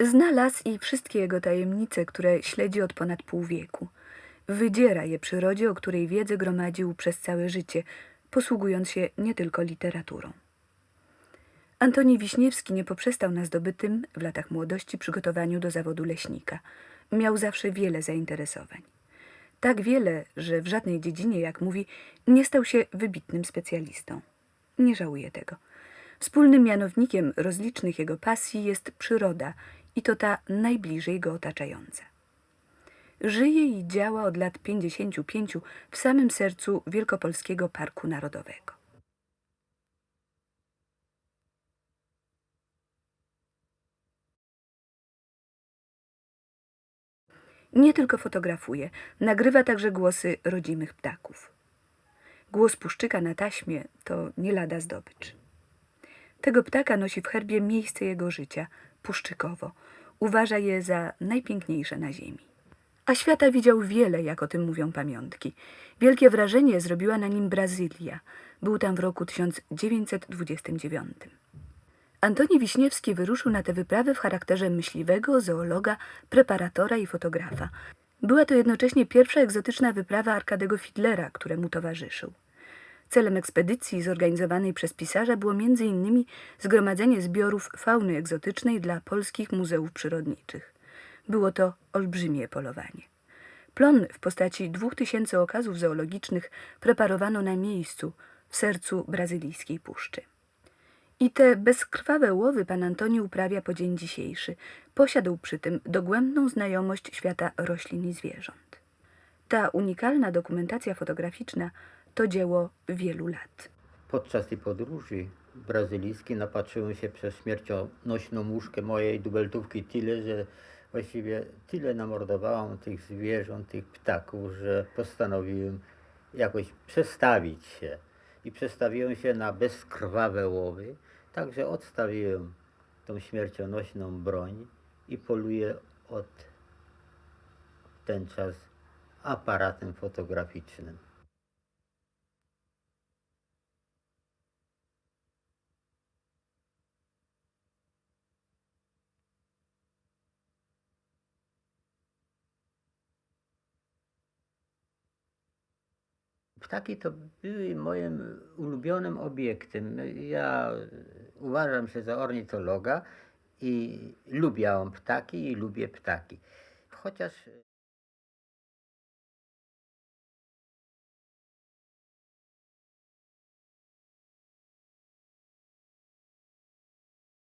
Zna las i wszystkie jego tajemnice, które śledzi od ponad pół wieku. Wydziera je przyrodzie, o której wiedzę gromadził przez całe życie, posługując się nie tylko literaturą. Antoni Wiśniewski nie poprzestał na zdobytym w latach młodości przygotowaniu do zawodu leśnika. Miał zawsze wiele zainteresowań. Tak wiele, że w żadnej dziedzinie, jak mówi, nie stał się wybitnym specjalistą. Nie żałuje tego. Wspólnym mianownikiem rozlicznych jego pasji jest przyroda i to ta najbliżej go otaczająca. Żyje i działa od lat 55 w samym sercu Wielkopolskiego Parku Narodowego. Nie tylko fotografuje, nagrywa także głosy rodzimych ptaków. Głos puszczyka na taśmie to nie lada zdobycz. Tego ptaka nosi w herbie miejsce jego życia, puszczykowo. Uważa je za najpiękniejsze na ziemi. A świata widział wiele, jak o tym mówią pamiątki. Wielkie wrażenie zrobiła na nim Brazylia. Był tam w roku 1929. Antoni Wiśniewski wyruszył na tę wyprawę w charakterze myśliwego, zoologa, preparatora i fotografa. Była to jednocześnie pierwsza egzotyczna wyprawa Arkadego Fidlera, któremu towarzyszył. Celem ekspedycji zorganizowanej przez pisarza było m.in. zgromadzenie zbiorów fauny egzotycznej dla polskich muzeów przyrodniczych. Było to olbrzymie polowanie. Plon w postaci dwóch tysięcy okazów zoologicznych preparowano na miejscu, w sercu brazylijskiej puszczy. I te bezkrwawe łowy pan Antoni uprawia po dzień dzisiejszy. Posiadł przy tym dogłębną znajomość świata roślin i zwierząt. Ta unikalna dokumentacja fotograficzna to dzieło wielu lat. Podczas tej podróży brazylijskiej napatrzyłem się przez śmiercionośną muszkę mojej dubeltówki tyle, że właściwie tyle namordowałem tych zwierząt, tych ptaków, że postanowiłem jakoś przestawić się. I przestawiłem się na bezkrwawe łowy, także odstawiłem tą śmiercionośną broń i poluję od ten czas aparatem fotograficznym. Ptaki to były moim ulubionym obiektem. Ja uważam się za ornitologa i lubię ptaki i lubię ptaki. Chociaż